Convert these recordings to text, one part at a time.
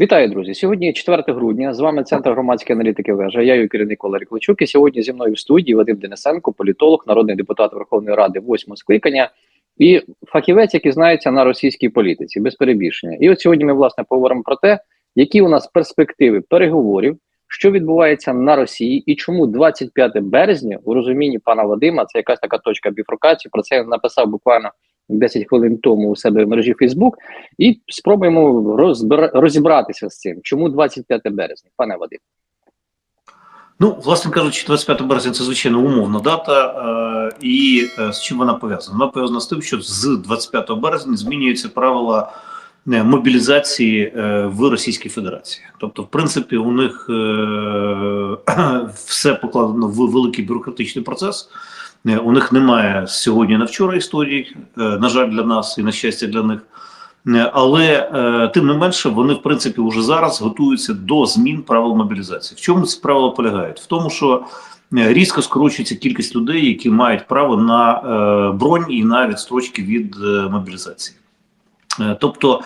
Вітаю, друзі! Сьогодні 4 грудня. З вами Центр громадської аналітики вежа. Я її керівник Валерій Кличук. І сьогодні зі мною в студії Вадим Денисенко, політолог, народний депутат Верховної Ради, восьмого скликання і фахівець, який знається на російській політиці, без перебільшення. І от сьогодні ми власне поговоримо про те, які у нас перспективи переговорів, що відбувається на Росії, і чому 25 березня у розумінні пана Вадима це якась така точка біфрукації. Про це я написав буквально 10 хвилин тому у себе в мережі Фейсбук, і спробуємо розбира... розібратися з цим. Чому 25 березня, пане Вадим? Ну, власне кажучи, 25 березня це звичайно умовна дата, е, і е, з чим вона пов'язана? Вона пов'язана з тим, що з 25 березня змінюються правила е, мобілізації е, в Російській Федерації. Тобто, в принципі, у них е, все покладено в великий бюрократичний процес. Е, У них немає сьогодні на вчора історії, е, на жаль, для нас і на щастя для них. Е, Але тим не менше вони в принципі вже зараз готуються до змін правил мобілізації. В чому ці правила полягають? В тому, що різко скорочується кількість людей, які мають право на бронь і на відстрочки від мобілізації. Тобто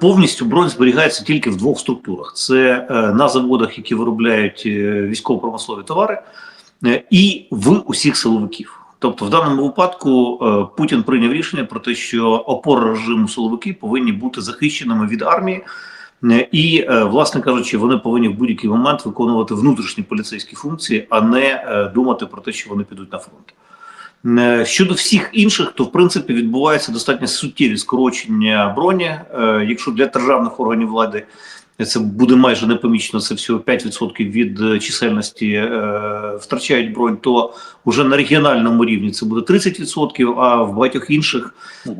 повністю бронь зберігається тільки в двох структурах: це на заводах, які виробляють військово-промислові товари, і в усіх силовиків. Тобто, в даному випадку е, Путін прийняв рішення про те, що опори режиму силовики повинні бути захищеними від армії, е, і, е, власне кажучи, вони повинні в будь-який момент виконувати внутрішні поліцейські функції, а не е, думати про те, що вони підуть на фронт. Е, Щодо всіх інших, то в принципі відбувається достатньо суттєві скорочення броні. Е, Якщо для державних органів влади це буде майже непомічно, це всього 5% від е, чисельності е, втрачають бронь, то вже на регіональному рівні це буде 30%, а в багатьох інших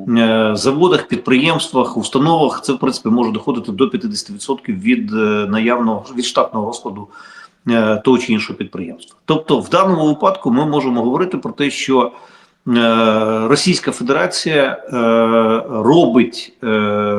е, заводах, підприємствах, установах це в принципі може доходити до 50% від е, наявного від штатного розкладу е, того чи іншого підприємства. Тобто, в даному випадку ми можемо говорити про те, що Російська Федерація е, робить е,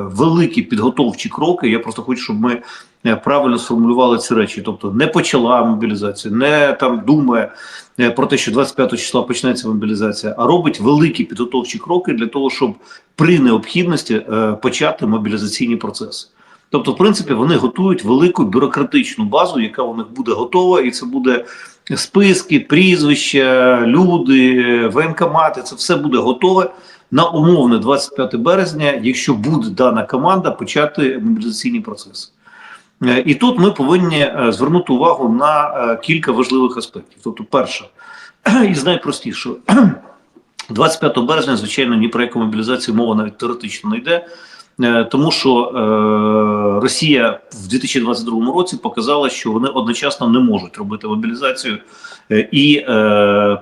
великі підготовчі кроки. Я просто хочу, щоб ми е, правильно сформулювали ці речі. Тобто, не почала мобілізацію, не там думає е, про те, що 25 числа почнеться мобілізація, а робить великі підготовчі кроки для того, щоб при необхідності е, почати мобілізаційні процеси. Тобто, в принципі, вони готують велику бюрократичну базу, яка у них буде готова, і це буде списки, прізвища, люди, воєнкомати. Це все буде готове на умовне 25 березня, якщо буде дана команда почати мобілізаційні процеси. Е, І тут ми повинні е, звернути увагу на е, кілька важливих аспектів. Тобто, перше, із найпростішого, 25 березня, звичайно, ні про яку мобілізацію мова навіть теоретично не йде. Е, Тому що е, Росія в 2022 році показала, що вони одночасно не можуть робити мобілізацію е, і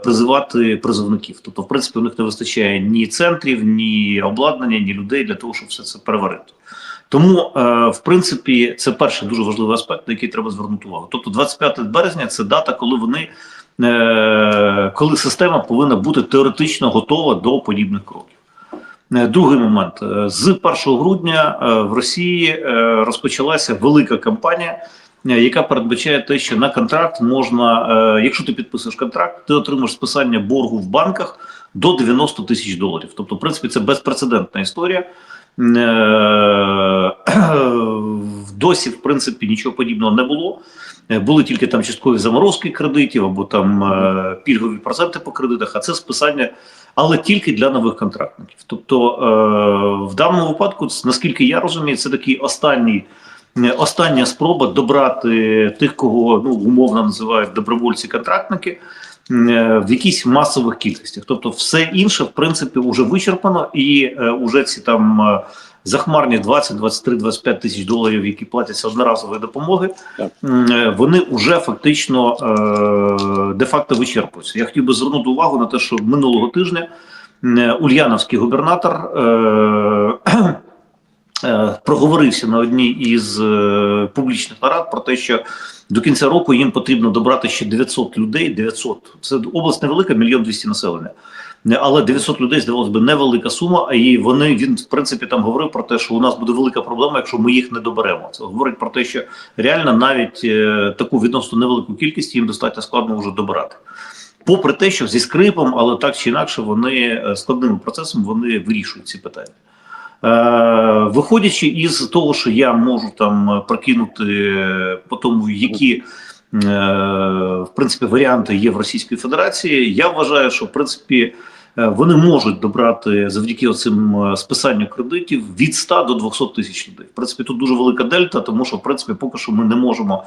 призивати призовників. Тобто, в принципі, у них не вистачає ні центрів, ні обладнання, ні людей для того, щоб все це переварити. Тому, в принципі, це перший дуже важливий аспект, на який треба звернути увагу. Тобто, 25 березня це дата, коли вони коли система повинна бути теоретично готова до подібних кроків. Е, Другий момент Е, з 1 грудня е, в Росії розпочалася велика кампанія, яка передбачає те, що на контракт можна, якщо ти підписуєш контракт, ти отримаєш списання боргу в банках до 90 тисяч доларів. Тобто, в принципі, це безпрецедентна історія. Досі, в принципі, нічого подібного не було. Е, Були тільки там часткові заморозки кредитів або там е, пільгові проценти по кредитах, а це списання, але тільки для нових контрактників. Тобто, е, в даному випадку, наскільки я розумію, це такий останній. Остання спроба добрати тих, кого ну умовно називають добровольці-контрактники, в якісь масових кількостях. Тобто, все інше, в принципі, вже вичерпано, і е, уже ці там захмарні 20, 23, 25 тисяч доларів, які платяться одноразової допомоги, Так. е, вони вже фактично е, де-факто вичерпуються. Я хотів би звернути увагу на те, що минулого тижня е, Ульяновський губернатор. Проговорився на одній із публічних нарад про те, що до кінця року їм потрібно добрати ще 900 людей. 900. Це область невелика, мільйон двісті населення. Але 900 людей здавалось би невелика сума. А і вони він в принципі там говорив про те, що у нас буде велика проблема, якщо ми їх не доберемо. Це говорить про те, що реально навіть е, таку відносно невелику кількість їм достатньо складно вже добирати. Попри те, що зі скрипом, але так чи інакше, вони е, складним процесом вони вирішують ці питання. Е, виходячи із того, що я можу там прокинути по тому, які е, в принципі варіанти є в Російській Федерації, я вважаю, що в принципі вони можуть добрати завдяки цим списанню кредитів від 100 до 200 тисяч людей. В принципі, тут дуже велика дельта, тому що в принципі поки що ми не можемо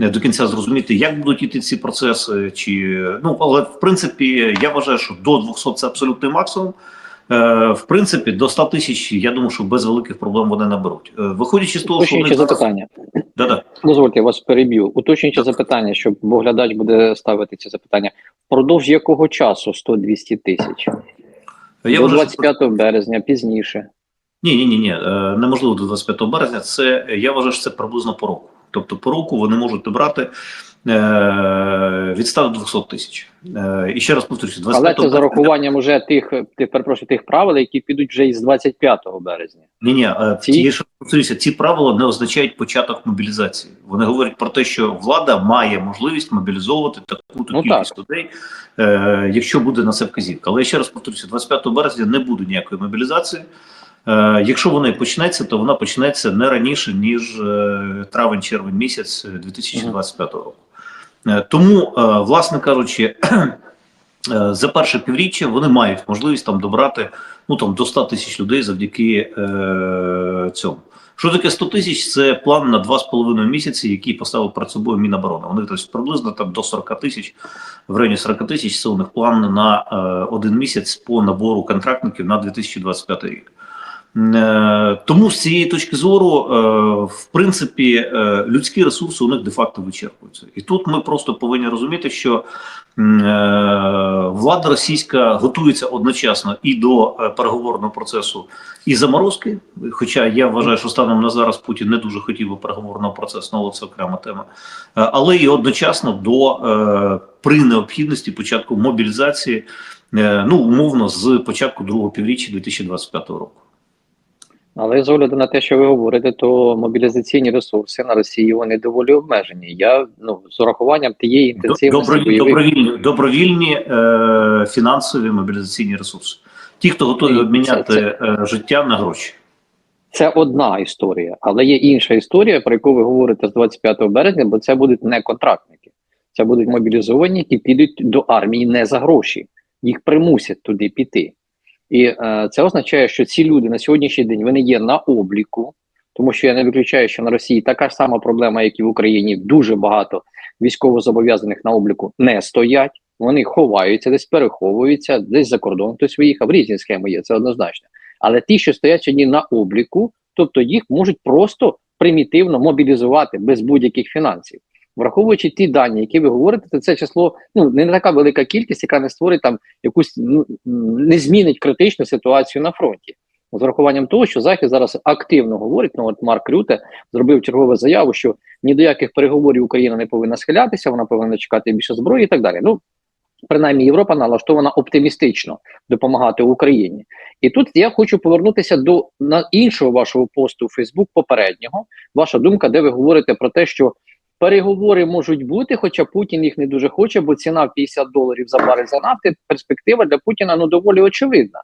е, до кінця зрозуміти, як будуть іти ці процеси, чи ну але в принципі я вважаю, що до 200 це абсолютний максимум. Е, В принципі, до 100 тисяч, я думаю, що без великих проблем вони наберуть. Е, Виходячи з того, що вони запитання. Да-да. Дозвольте, я вас переб'ю. Уточнюючи запитання, щоб бо глядач буде ставити ці запитання. Впродовж якого часу 100-200 тисяч? Я До вважаю, що- березня, пізніше. Ні, ні, ні, ні, е, неможливо до 25 березня. Це я вважаю, що це приблизно по року. Тобто по року вони можуть добрати від 100 до 200 тисяч. Е, і ще раз повторюся, 25 Але це з березня- уже тих, тих, перепрошую, тих правил, які підуть вже із 25 березня. Ні, ні, Ці- ці... ще повторюся, ці правила не означають початок мобілізації. Вони говорять про те, що влада має можливість мобілізовувати таку Ну, кількість людей, е, якщо буде на це вказівка. Але я ще раз повторюся, 25 березня не буде ніякої мобілізації. Е, якщо вона і почнеться, то вона почнеться не раніше ніж е, травень-червень місяць 2025 року. Е, тому, е, власне кажучи. е, За перше півріччя вони мають можливість там добрати ну там до 100 тисяч людей завдяки е, цьому. Що таке 100 тисяч? Це план на 2,5 місяці, який поставив перед собою Міноборони. Вони тобто, приблизно там до 40 тисяч, в районі 40 тисяч це у них план на е, один місяць по набору контрактників на 2025 рік. Е, Тому з цієї точки зору, е, в принципі, е, людські ресурси у них де-факто вичерпуються. І тут ми просто повинні розуміти, що влада російська готується одночасно і до переговорного процесу і заморозки. Хоча я вважаю, що станом на зараз Путін не дуже хотів би переговорного процесу, ну, але це окрема тема. Але і одночасно до при необхідності початку мобілізації, ну умовно, з початку другого півріччя 2025 року. Але з огляду на те, що ви говорите, то мобілізаційні ресурси на Росії вони доволі обмежені. Я ну з урахуванням тієї інтенсивності Добровільні, бойових добровільні, добровільні е, фінансові мобілізаційні ресурси. Ті, хто готові обміняти це- е, життя на гроші. Це одна історія, але є інша історія, про яку ви говорите з 25 березня, бо це будуть не контрактники, це будуть мобілізовані, які підуть до армії не за гроші, їх примусять туди піти. І е, це означає, що ці люди на сьогоднішній день вони є на обліку, тому що я не виключаю, що на Росії така ж сама проблема, як і в Україні. Дуже багато військовозобов'язаних на обліку не стоять. Вони ховаються, десь переховуються, десь за кордон хтось виїхав. Різні схеми є, це однозначно. Але ті, що стоять сьогодні на обліку, тобто їх можуть просто примітивно мобілізувати без будь-яких фінансів. Враховуючи ті дані, які ви говорите, то це число ну не така велика кількість, яка не створить там якусь ну не змінить критичну ситуацію на фронті. З урахуванням того, що Захід зараз активно говорить, ну от Марк Рюте зробив чергову заяву, що ні до яких переговорів Україна не повинна схилятися, вона повинна чекати більше зброї і так далі. Ну принаймні Європа налаштована оптимістично допомагати Україні. І тут я хочу повернутися до на іншого вашого посту у Фейсбук попереднього. Ваша думка, де ви говорите про те, що переговори можуть бути, хоча Путін їх не дуже хоче, бо ціна в 50 доларів за барель за нафти, перспектива для Путіна ну доволі очевидна.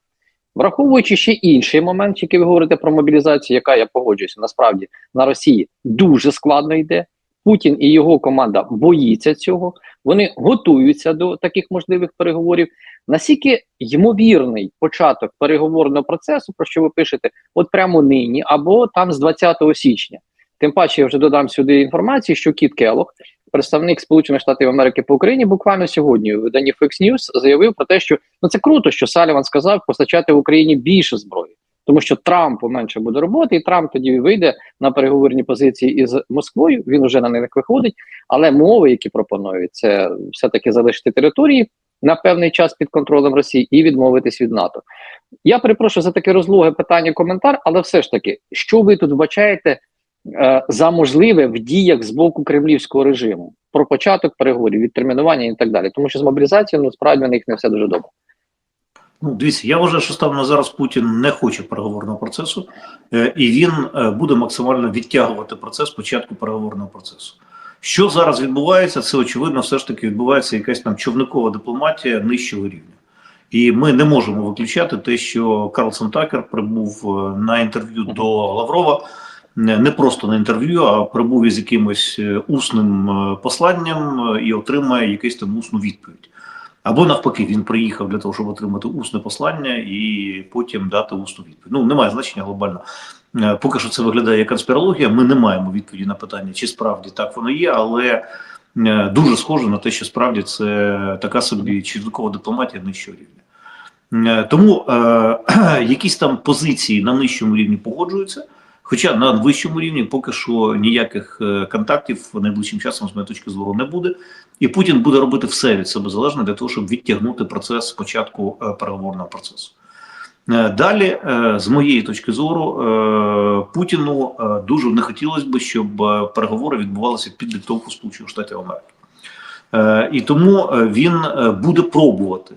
Враховуючи ще інший момент, який ви говорите про мобілізацію, яка я погоджуюся, насправді на Росії дуже складно йде. Путін і його команда боїться цього. Вони готуються до таких можливих переговорів. Наскільки ймовірний початок переговорного процесу, про що ви пишете, от прямо нині, або там з 20 січня. Тим паче, я вже додам сюди інформацію, що Кіт Келлог, представник Сполучених Штатів Америки по Україні, буквально сьогодні у виданні Fox News заявив про те, що ну це круто, що Саліван сказав постачати в Україні більше зброї, тому що Трампу менше буде роботи, і Трамп тоді вийде на переговорні позиції із Москвою. Він уже на них виходить. Але мови, які пропонують, це все таки залишити території на певний час під контролем Росії і відмовитись від НАТО. Я перепрошую за таке розлоге питання, коментар, але все ж таки, що ви тут вбачаєте за можливе в діях з боку кремлівського режиму про початок переговорів, відтермінування і так далі, тому що з мобілізацією ну справді в них не все дуже добре. Ну, дивіться, я вважаю, що станом на зараз Путін не хоче переговорного процесу, е, і він е, буде максимально відтягувати процес початку переговорного процесу. Що зараз відбувається, це очевидно, все ж таки відбувається якась там човникова дипломатія нижчого рівня. І ми не можемо виключати те, що Карлсон Такер прибув е, на інтерв'ю до Лаврова не просто на інтерв'ю, а прибув із якимось е, усним е, посланням е, і отримає якусь там усну відповідь. Або навпаки, він приїхав для того, щоб отримати усне послання і потім дати усну відповідь. Ну немає значення глобально. Поки що це виглядає як конспірологія. Ми не маємо відповіді на питання, чи справді так воно є, але дуже схоже на те, що справді це така собі червикова дипломатія нижчого рівня. Тому е, якісь там позиції на нижчому рівні погоджуються. Хоча на вищому рівні поки що ніяких е, контактів найближчим часом, з моєї точки зору, не буде, і Путін буде робити все від себе залежне для того, щоб відтягнути процес спочатку е, переговорного процесу. Е, Далі, з моєї точки зору, Путіну дуже не хотілося б, щоб переговори відбувалися під диктовку Сполучених Штатів Америки. І тому він буде пробувати,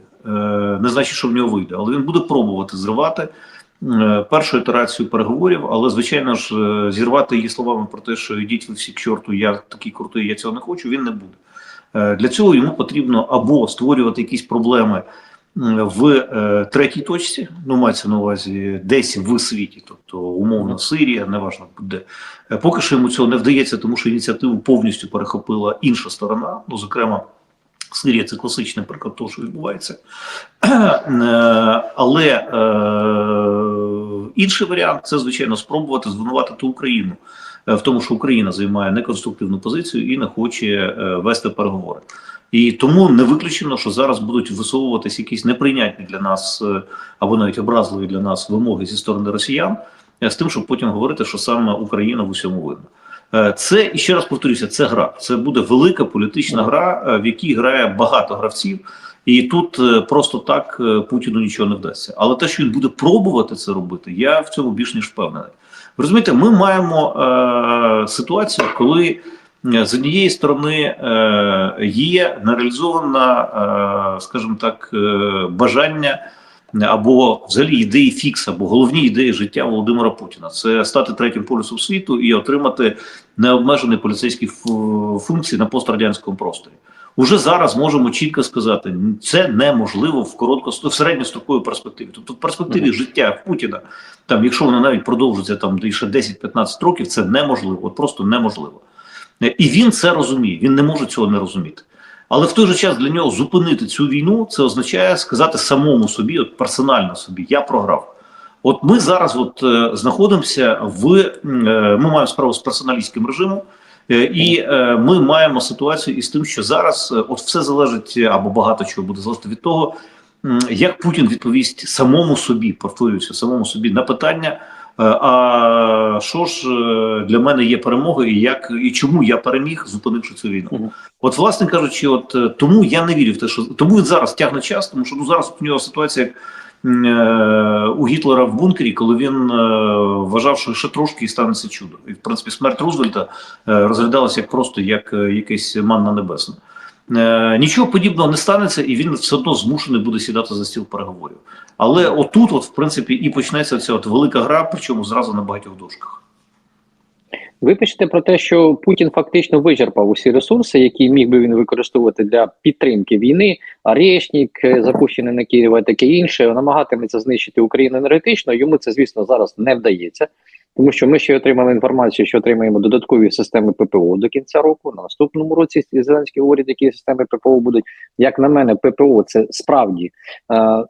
не значить, що в нього вийде, але він буде пробувати зривати першу ітерацію переговорів, але звичайно ж е, зірвати її словами про те, що йдіть ви всі к чорту, я такий крутий, я цього не хочу. Він не буде. Е, Для цього йому потрібно або створювати якісь проблеми в е, третій точці, ну мається на увазі десь в світі, тобто умовно Сирія, неважно де. Е, Поки що йому цього не вдається, тому що ініціативу повністю перехопила інша сторона, ну зокрема. Сирія це класичний приклад того, що відбувається. Е, Але е, інший варіант це, звичайно, спробувати звинуватити Україну е, в тому, що Україна займає неконструктивну позицію і не хоче е, вести переговори. І тому не виключено, що зараз будуть висовуватись якісь неприйнятні для нас або навіть образливі для нас вимоги зі сторони росіян, з тим, щоб потім говорити, що саме Україна в усьому винна. Е, Це і ще раз повторюся, це гра. Це буде велика політична гра, е, в якій грає багато гравців. І тут е, просто так Путіну нічого не вдасться. Але те, що він буде пробувати це робити, я в цьому більш ніж впевнений. Ви розумієте, ми маємо е, ситуацію, коли з однієї сторони е, є нереалізована, е, скажімо так, е, бажання або взагалі ідеї фікс, або головні ідеї життя Володимира Путіна це стати третім полюсом світу і отримати необмежені поліцейські функції на пострадянському просторі. Уже зараз можемо чітко сказати, це неможливо в коротко в середньостроковій перспективі. Тобто, в перспективі Мгм. життя Путіна, там, якщо воно навіть продовжиться там ще 10-15 років, це неможливо, от просто неможливо. І він це розуміє. Він не може цього не розуміти. Але в той же час для нього зупинити цю війну це означає сказати самому собі, от персонально собі, я програв. От ми зараз от е, знаходимося в е, ми маємо справу з персоналістським режимом. Е, І ми маємо ситуацію із тим, що зараз от все залежить або багато чого буде залежати від того, як Путін відповість самому собі, повторююся, самому собі на питання. Е, А що ж е, для мене є перемога, і як і чому я переміг, зупинивши цю війну? Мгм. От, власне кажучи, от е, тому я не вірю в те, що тому він зараз тягне час, тому що ну зараз у нього ситуація як е, у Гітлера в бункері, коли він е, вважав, що ще трошки і станеться чудо. І в принципі смерть Рузвельта е, розглядалася як просто як е, якесь манна небесна. Е, Нічого подібного не станеться, і він все одно змушений буде сідати за стіл переговорів. Але отут, от, в принципі, і почнеться ця от велика гра, причому зразу на багатьох дошках. Ви пишете про те, що Путін фактично вичерпав усі ресурси, які міг би він використовувати для підтримки війни. Арешнік, е, запущений на Києва, таке інше, намагатиметься знищити Україну енергетично. Йому це, звісно, зараз не вдається. Тому що ми ще отримали інформацію, що отримаємо додаткові системи ППО до кінця року. На наступному році Зеленський говорить, які системи ППО будуть. Як на мене, ППО це справді е,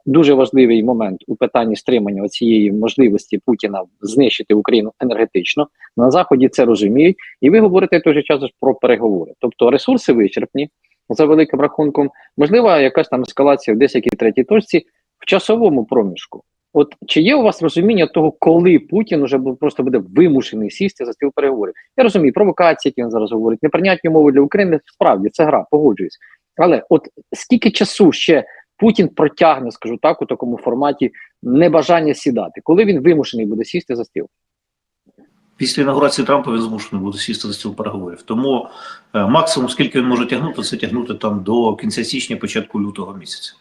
дуже важливий момент у питанні стримання цієї можливості Путіна знищити Україну енергетично. На заході це розуміють, і ви говорите той же час про переговори. Тобто ресурси вичерпні за великим рахунком. Можлива якась там ескалація в 10 третій точці в часовому проміжку. От чи є у вас розуміння того, коли Путін уже просто буде вимушений сісти за стіл переговорів? Я розумію, провокації, які він зараз говорить, неприйнятні умови для України. Справді це гра, погоджуюсь. Але от скільки часу ще Путін протягне, скажу так, у такому форматі небажання сідати, коли він вимушений буде сісти за стіл? Після інаугурації Трампа він змушений буде сісти за стіл переговорів. Тому е, максимум, скільки він може тягнути, це тягнути там до кінця січня, початку лютого місяця.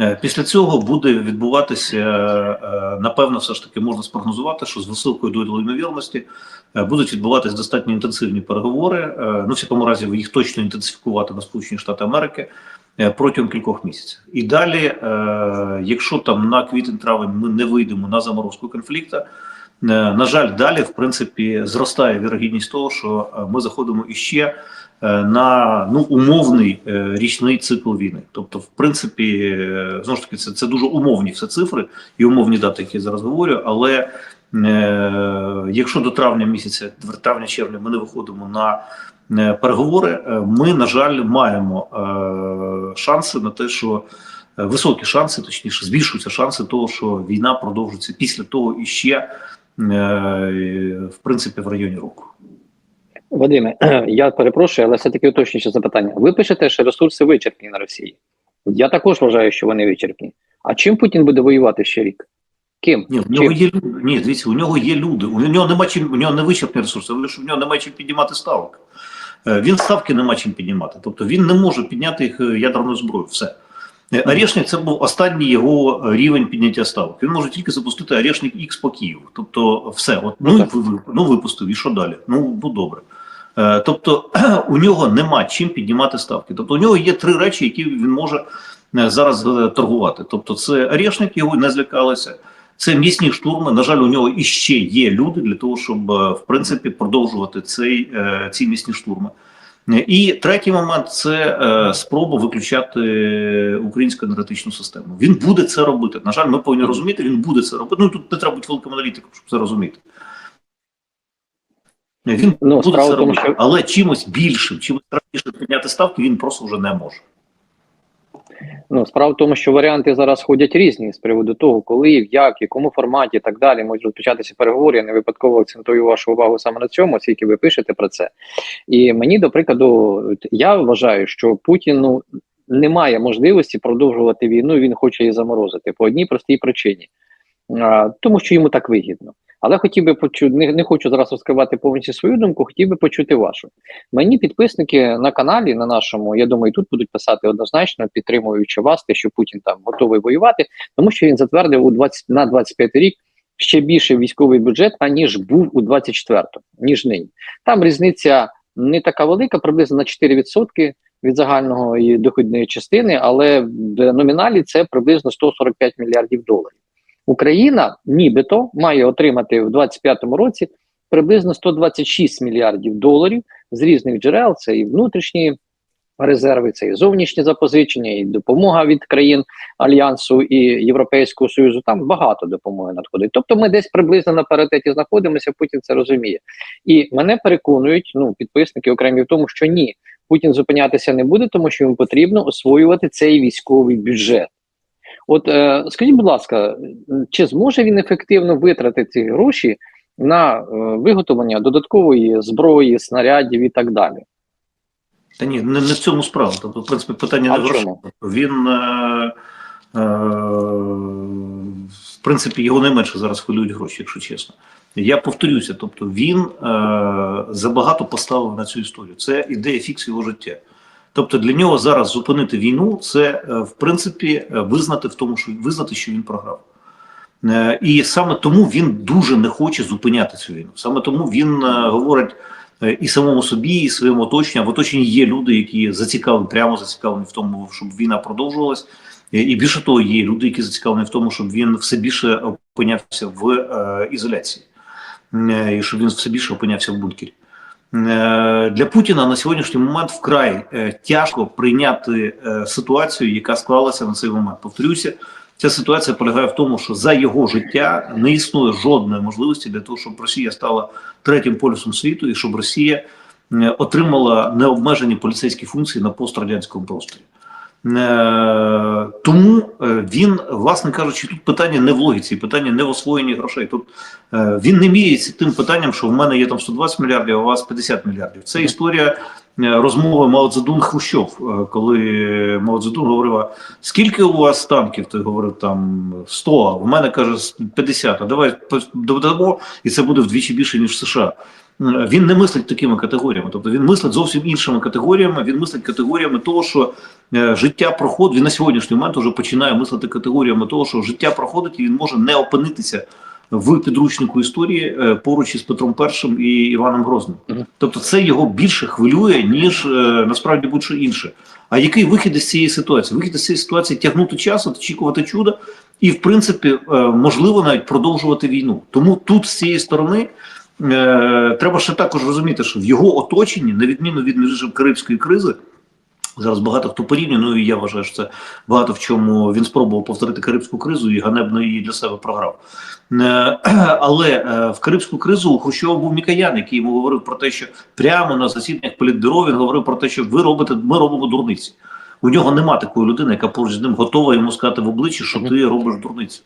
Е, Після цього буде відбуватися, е, напевно, все ж таки можна спрогнозувати, що з високою долею ймовірності е, будуть відбуватися достатньо інтенсивні переговори. Ну, в всякому разі, їх точно інтенсифікувати на Сполучені Штати Америки. протягом кількох місяців. І далі, якщо там на квітень-травень ми не вийдемо на заморозку конфлікту, на жаль, далі в принципі зростає вірогідність того, що ми заходимо іще на ну умовний е, річний цикл війни. Тобто, в принципі, е, знову ж таки, це, це дуже умовні все цифри і умовні дати, які я зараз говорю. Але е, якщо до травня місяця, травня-червня, ми не виходимо на е, переговори, е, ми, на жаль, маємо е, шанси на те, що е, високі шанси, точніше, збільшуються шанси того, що війна продовжиться після того іще, е, в принципі, в районі року. Вадиме, я перепрошую, але все-таки уточнююче запитання. Ви пишете, що ресурси вичерпні на Росії. Я також вважаю, що вони вичерпні. А чим Путін буде воювати ще рік? Ким? Ні, в нього є люди. Ні, дивіться, у нього є люди. У нього нема чим, у нього не вичерпні ресурси, але що в нього немає чим піднімати ставок. Е, Він ставки нема чим піднімати. Тобто він не може підняти їх е, ядерною зброєю. Все. Е, Орешник це був останній його рівень підняття ставок. Він може тільки запустити Орешник X по Києву. Тобто, все, от ну, ви- ну випустив, і що далі? Ну, ну добре. Е, Тобто у нього нема чим піднімати ставки. Тобто у нього є три речі, які він може е, зараз е, торгувати. Тобто, це Орешник, його не злякалися. Це м'ясні штурми. На жаль, у нього іще є люди для того, щоб в принципі продовжувати цей, ці м'ясні штурми. І третій момент це спроба виключати українську енергетичну систему. Він буде це робити. На жаль, ми повинні розуміти, він буде це робити. Ну тут не треба бути великим аналітиком, щоб це розуміти. Він Ну, буде це робити, що- але чимось більшим, чимось раніше підняти ставки, він просто вже не може. Ну, справа в тому, що варіанти зараз ходять різні з приводу того, коли, як, в якому форматі і так далі можуть розпочатися переговори. Я не випадково акцентую вашу увагу саме на цьому, оскільки ви пишете про це. І мені, до прикладу, я вважаю, що Путіну немає можливості продовжувати війну. Він хоче її заморозити по одній простій причині, а, тому що йому так вигідно. Але хотів би почути, не, не хочу зараз розкривати повністю свою думку, хотів би почути вашу. Мені підписники на каналі, на нашому, я думаю, тут будуть писати однозначно, підтримуючи вас, те, що Путін там готовий воювати, тому що він затвердив у 20, на 25 рік ще більший військовий бюджет, аніж був у 24-му, ніж нині. Там різниця не така велика, приблизно на 4% від загального і доходної частини, але в номіналі це приблизно 145 мільярдів доларів. Україна, нібито, має отримати в 2025 році приблизно 126 мільярдів доларів з різних джерел. Це і внутрішні резерви, це і зовнішні запозичення, і допомога від країн Альянсу і Європейського Союзу. Там багато допомоги надходить. Тобто ми десь приблизно на паритеті знаходимося. Путін це розуміє. І мене переконують ну підписники окремі в тому, що ні, Путін зупинятися не буде, тому що йому потрібно освоювати цей військовий бюджет. От е, скажіть, будь ласка, чи зможе він ефективно витратити ці гроші на е, виготовлення додаткової зброї, снарядів і так далі? Та ні, не, не в цьому справа. Тобто, в принципі, питання А не грошах. чому? Він, е, е, в принципі, його найменше зараз хвилюють гроші, якщо чесно. Я повторюся, тобто він е, забагато поставив на цю історію. Це ідея фікс його життя. Тобто для нього зараз зупинити війну це е, в принципі е, визнати в тому, що визнати, що він програв. Е, І саме тому він дуже не хоче зупиняти цю війну. Саме тому він говорить і самому собі, і своєму оточенню. В оточенні є люди, які зацікавлені, прямо зацікавлені в тому, щоб війна продовжувалась. І більше того, є люди, які зацікавлені в тому, щоб він все більше опинявся в ізоляції, і щоб він все більше опинявся в бункері. Е, Для Путіна на сьогоднішній момент вкрай е, тяжко прийняти е, ситуацію, яка склалася на цей момент. Повторюся, ця ситуація полягає в тому, що за його життя не існує жодної можливості для того, щоб Росія стала третім полюсом світу і щоб Росія е, отримала необмежені поліцейські функції на пострадянському просторі. Е, Тому е, він, власне кажучи, тут питання не в логіці, питання не в освоєнні грошей. Тут е, він не міряється тим питанням, що в мене є там 120 мільярдів, а у вас 50 мільярдів. Це історія розмови Мао Цзедун Хрущов, коли Мао Цзедун говорив, скільки у вас танків? Той говорив там 100, а в мене каже 50, а давай додамо, і це буде вдвічі більше, ніж в США. Він не мислить такими категоріями, тобто він мислить зовсім іншими категоріями. Він мислить категоріями того, що е, життя проходить. Він на сьогоднішній момент вже починає мислити категоріями того, що життя проходить, і він може не опинитися в підручнику історії е, поруч із Петром І і Іваном Грозним. Тобто, це його більше хвилює, ніж е, насправді будь-що інше. А який вихід із цієї ситуації? Вихід із цієї ситуації тягнути час, очікувати чуда, і в принципі можливо навіть продовжувати війну. Тому тут з цієї сторони. Е, треба ще також розуміти, що в його оточенні, на відміну від іншим, Карибської кризи, зараз багато хто порівнює, ну і я вважаю, що це багато в чому він спробував повторити Карибську кризу і ганебно її для себе програв. Е, але е, в Карибську кризу у Хрущова був Мікоян, який йому говорив про те, що прямо на засіданнях політбюро він говорив про те, що ви робите, ми робимо дурниці. У нього нема такої людини, яка поруч з ним готова йому сказати в обличчя, що ти робиш дурницю.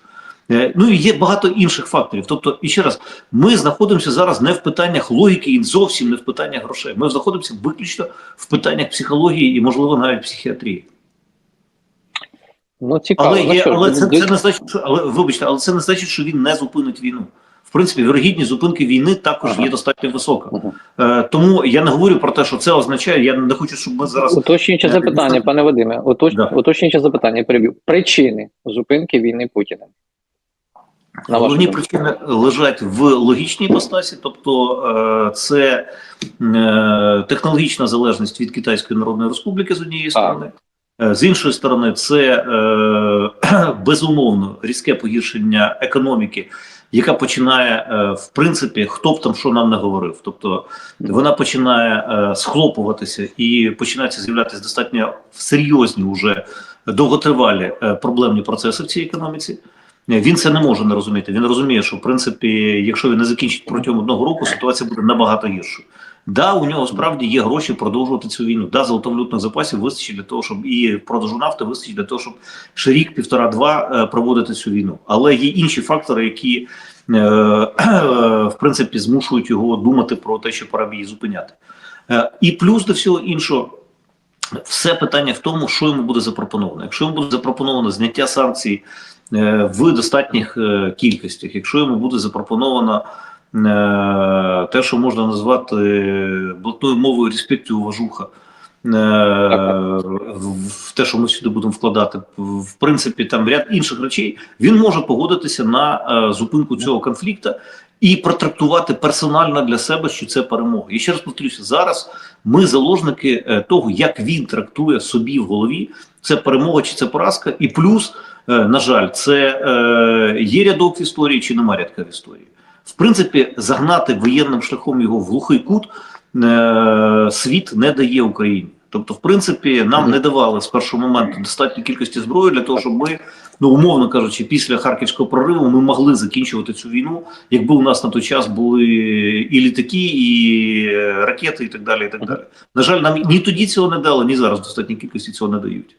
Е, Ну і є багато інших факторів. Тобто, і ще раз, ми знаходимося зараз не в питаннях логіки і зовсім не в питаннях грошей. Ми знаходимося виключно в питаннях психології і, можливо, навіть психіатрії. Ну, цікаво. Але Ну, є, але це, це не значить, що але вибачте, але це не значить, що він не зупинить війну. В принципі, вірогідність зупинки війни також Ага. є достатньо висока. Мгм. Е, тому я не говорю про те, що це означає. Я не хочу, щоб ми зараз Уточнююче Е, запитання, пане Вадиме, уточ... Да. уточнююче запитання, переб'ю. Причини зупинки війни Путіна. На Головні причини лежать в логічній постасі, тобто е, це е, технологічна залежність від Китайської Народної Республіки з однієї сторони. Е, З іншої сторони, це безумовно різке погіршення економіки, яка починає, в принципі, хто б там що нам не говорив. Тобто вона починає схлопуватися і починаються з'являтися достатньо серйозні уже довготривалі проблемні процеси в цій економіці. Е, Він це не може не розуміти. Він розуміє, що в принципі, якщо він не закінчить протягом одного року, ситуація буде набагато гіршою. Да, у нього справді є гроші продовжувати цю війну. Да, золотовалютних запасів вистачить для того, щоб і продажу нафти вистачить для того, щоб ще рік, півтора-два е, проводити цю війну. Але є інші фактори, які е, в принципі змушують його думати про те, що пора її зупиняти. Е, і плюс до всього іншого. Все питання в тому, що йому буде запропоновано. Якщо йому буде запропоновано зняття санкцій е, в достатніх е, кількостях, якщо йому буде запропоновано е, те, що можна назвати е, блатною мовою респекту уважуха, е, в те, що ми сюди будемо вкладати, в принципі, там ряд інших речей, він може погодитися на е, зупинку цього конфлікту і протрактувати персонально для себе, що це перемога. І ще раз повторюся, зараз ми заложники е, того, як він трактує собі в голові, це перемога чи це поразка, і плюс, е, на жаль, це е, є рядок в історії чи нема рядка в історії. В принципі, загнати воєнним шляхом його в глухий кут е, світ не дає Україні. Тобто, в принципі, нам не давали з першого моменту достатньо кількості зброї для того, щоб ми, ну умовно кажучи, після харківського прориву ми могли закінчувати цю війну, якби у нас на той час були і літаки, і е, ракети, і так далі. І так далі. На жаль, нам ні тоді цього не дали, ні зараз в достатній кількості цього не дають.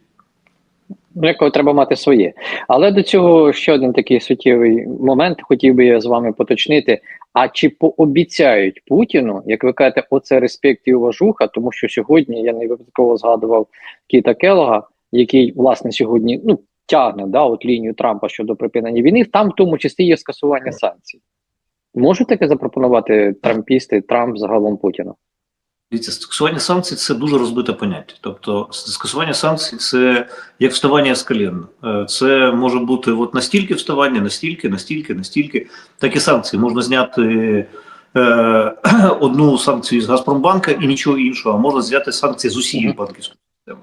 Ну, якого треба мати своє. Але до цього ще один такий суттєвий момент хотів би я з вами поточнити. А чи пообіцяють Путіну, як ви кажете, оце респект і уважуха, тому що сьогодні я не випадково згадував Кіта Келога, який власне сьогодні ну тягне да, от лінію Трампа щодо припинення війни, там в тому числі є скасування санкцій. Можуть таке запропонувати трампісти, Трамп загалом Путіну? Дивіться, скасування санкцій це дуже розбите поняття. Тобто, скасування санкцій це як вставання з колін. Е, Це може бути от настільки вставання, настільки, настільки, настільки. Так і санкції можна зняти е, одну санкцію з Газпромбанка і нічого іншого, а можна зняти санкції з усієї банківської системи.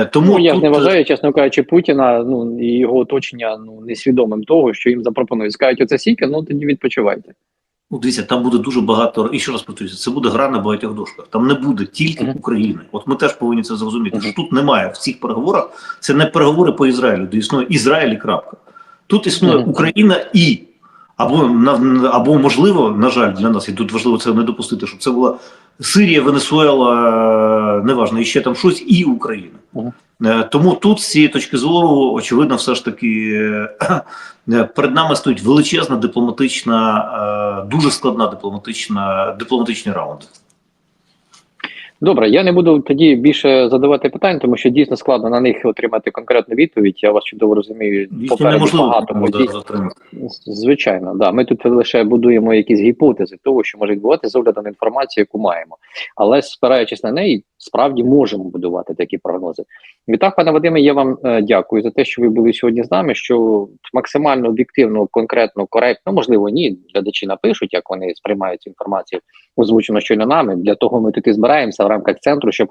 Е, Тому Ну, я тут, не вважаю, чесно кажучи, Путіна ну і його оточення ну несвідомим того, що їм запропонують. Скажуть, оце сіки, ну тоді відпочивайте. Ну, дивіться, там буде дуже багато, і ще раз повторюся, це буде гра на багатьох дошках. Там не буде тільки Мгм. України. От ми теж повинні це зрозуміти. Мгм. Що тут немає в цих переговорах, це не переговори по Ізраїлю, де існує Ізраїль і крапка. Тут існує Мгм. Україна і або на або можливо, на жаль, для нас і тут важливо це не допустити, щоб це була Сирія, Венесуела, неважно, і ще там щось, і Україна. Мгм. Е, Тому тут з цієї точки зору, очевидно, все ж таки е, перед нами стоїть величезна дипломатична, е, дуже складна дипломатична дипломатичний раунд. Добре, я не буду тоді більше задавати питань, тому що дійсно складно на них отримати конкретну відповідь. Я вас чудово розумію. Їх неможливо багато подій. затримати. Звичайно, да. Ми тут лише будуємо якісь гіпотези того, що може відбуватися з оглядом на інформацію, яку маємо. Але спираючись на неї, справді можемо будувати такі прогнози. Відтак, пане Вадиме, я вам е, дякую за те, що ви були сьогодні з нами. Що максимально об'єктивно, конкретно, коректно, можливо, ні. Глядачі напишуть, як вони сприймають цю інформацію, озвучено щойно нами. Для того ми тут і збираємося в рамках центру, щоб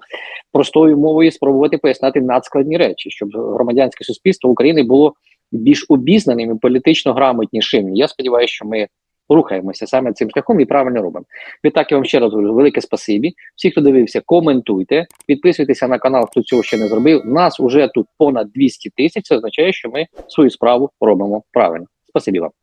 простою мовою спробувати пояснити надскладні речі, щоб громадянське суспільство України було більш обізнаним і політично грамотнішим. Я сподіваюся, що ми рухаємося саме цим шляхом і правильно робимо. Відтак я вам ще раз говорю велике спасибі. Всі, хто дивився, коментуйте, підписуйтеся на канал, хто цього ще не зробив. Нас уже тут понад 200 тисяч. Це означає, що ми свою справу робимо правильно. Спасибі вам.